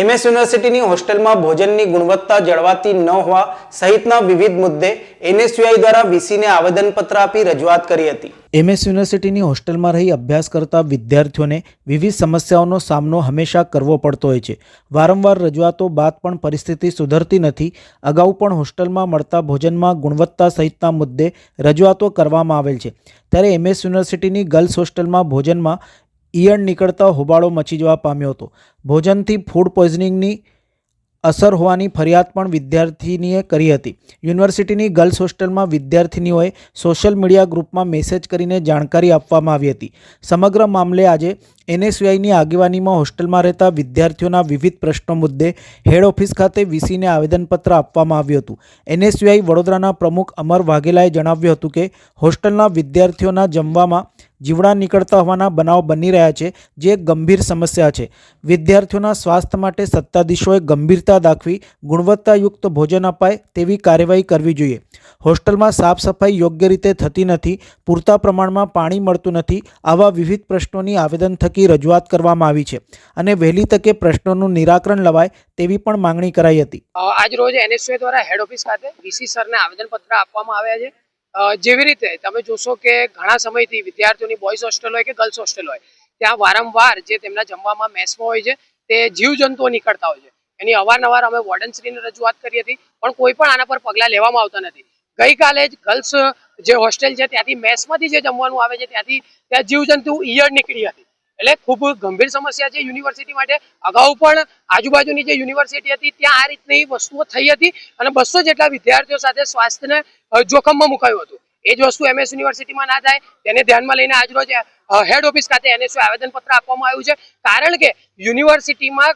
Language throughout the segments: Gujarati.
એમએસ યુનિવર્સિટીની હોસ્ટેલમાં ભોજનની ગુણવત્તા જળવાતી ન હોવા સહિતના વિવિધ મુદ્દે એનએસયુઆઈ દ્વારા વીસીને આવેદનપત્ર આપી રજૂઆત કરી હતી. એમએસ યુનિવર્સિટીની હોસ્ટેલમાં રહી અભ્યાસ કરતા વિદ્યાર્થીઓને વિવિધ સમસ્યાઓનો સામનો હંમેશા કરવો પડતો હોય છે. વારંવાર રજૂઆતો બાદ પણ પરિસ્થિતિ સુધરતી નથી. અગાઉ પણ હોસ્ટેલમાં મળતા ભોજનમાં ગુણવત્તા સહિતના મુદ્દે રજૂઆતો કરવામાં આવેલ છે. ત્યારે એમએસ યુનિવર્સિટીની ગર્લ્સ હોસ્ટેલમાં ભોજનમાં ઈયળ નીકળતા હોબાળો મચી જવા પામ્યો હતો. ભોજનથી ફૂડ પોઈઝનિંગની અસર હોવાની ફરિયાદ પણ વિદ્યાર્થીનીએ કરી હતી. યુનિવર્સિટીની ગર્લ્સ હોસ્ટેલમાં વિદ્યાર્થિનીઓએ સોશિયલ મીડિયા ગ્રુપમાં મેસેજ કરીને જાણકારી આપવામાં આવી હતી. સમગ્ર મામલે આજે એનએસયુઆઈની આગેવાનીમાં હોસ્ટેલમાં રહેતા વિદ્યાર્થીઓના વિવિધ પ્રશ્નો મુદ્દે હેડ ઓફિસ ખાતે વીસીને આવેદનપત્ર આપવામાં આવ્યું હતું. એનએસયુઆઈ વડોદરાના પ્રમુખ અમર વાઘેલાએ જણાવ્યું હતું કે, હોસ્ટેલના વિદ્યાર્થીઓના જમવામાં જીવડા નીકળતા હોવાના બનાવ બની રહ્યા છે, જે એક ગંભીર સમસ્યા છે. વિદ્યાર્થીઓના સ્વાસ્થ્ય માટે સત્તાધીશોએ ગંભીરતા દાખવી, ગુણવત્તાયુક્ત ભોજન અપાય તેવી કાર્યવાહી કરવી જોઈએ. હોસ્ટેલમાં સાફ સફાઈ યોગ્ય રીતે થતી નથી, પૂરતા પ્રમાણમાં પાણી મળતું નથી, આવા વિવિધ પ્રશ્નોની આવેદન થકી રજૂઆત કરવામાં આવી છે અને વહેલી તકે પ્રશ્નોનું નિરાકરણ લવાય તેવી પણ માંગણી કરાઈ હતી. આજ રોજ એનએસએ દ્વારા હેડ ઓફિસ ખાતે વીસી સરને આવેદનપત્ર આપવામાં આવ્યા છે. જેવી રીતે તમે જોશો કે ઘણા સમયથી વિદ્યાર્થીઓની બોયઝ હોસ્ટેલ હોય કે ગર્લ્સ હોસ્ટેલ હોય, ત્યાં વારંવાર જે તેમના જમવામાં મેસમાં હોય છે, તે જીવજંતુઓ નીકળતા હોય છે. એની અવારનવાર અમે વોર્ડનશ્રીને રજૂઆત કરી હતી, પણ કોઈ પણ આના પર પગલાં લેવામાં આવતા નથી. ગઈકાલે જ ગર્લ્સ જે હોસ્ટેલ છે, ત્યાંથી મેસમાંથી જે જમવાનું આવે છે, ત્યાંથી ત્યાં જીવજંતુ ઈયળ નીકળી હતી. એટલે ખૂબ ગંભીર સમસ્યા છે યુનિવર્સિટી માટે. અગાઉ પણ આજુબાજુની જે યુનિવર્સિટી હતી, ત્યાં આ રીતની વસ્તુઓ થઈ હતી અને બસો જેટલા વિદ્યાર્થીઓ સાથે સ્વાસ્થ્યને જોખમમાં મુકાયું હતું. એ જ વસ્તુ એમએસ યુનિવર્સિટીમાં ના થાય, તેને ધ્યાનમાં લઈને આજરોજ હેડ ઓફિસ ખાતે એનએસયુ આવેદનપત્ર આપવામાં આવ્યું છે. કારણ કે યુનિવર્સિટીમાં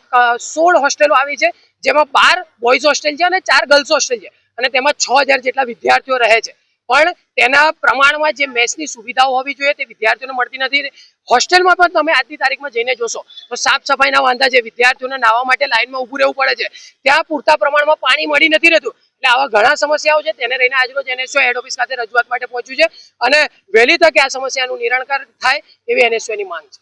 સોળ હોસ્ટેલો આવી છે, જેમાં બાર બોયઝ હોસ્ટેલ છે અને ચાર ગર્લ્સ હોસ્ટેલ છે અને તેમાં છ જેટલા વિદ્યાર્થીઓ રહે છે. પણ તેના પ્રમાણમાં જે મેસની સુવિધાઓ હોવી જોઈએ તે વિદ્યાર્થીઓને મળતી નથી. હોસ્ટેલમાં પણ તમે આજની તારીખમાં જઈને જોશો, તો સાફ સફાઈના વાંધા છે. વિદ્યાર્થીઓને નાહવા માટે લાઈનમાં ઊભું રહેવું પડે છે. ત્યાં પૂરતા પ્રમાણમાં પાણી મળી નથી રહેતું. એટલે આવા ઘણા સમસ્યાઓ છે, તેને લઈને આજરોજ એનએસઓ હેડ ઓફિસ ખાતે રજૂઆત માટે પહોંચ્યું છે. અને વહેલી તકે આ સમસ્યાનું નિરાકરણ થાય એવી એનએસઓની માંગ છે.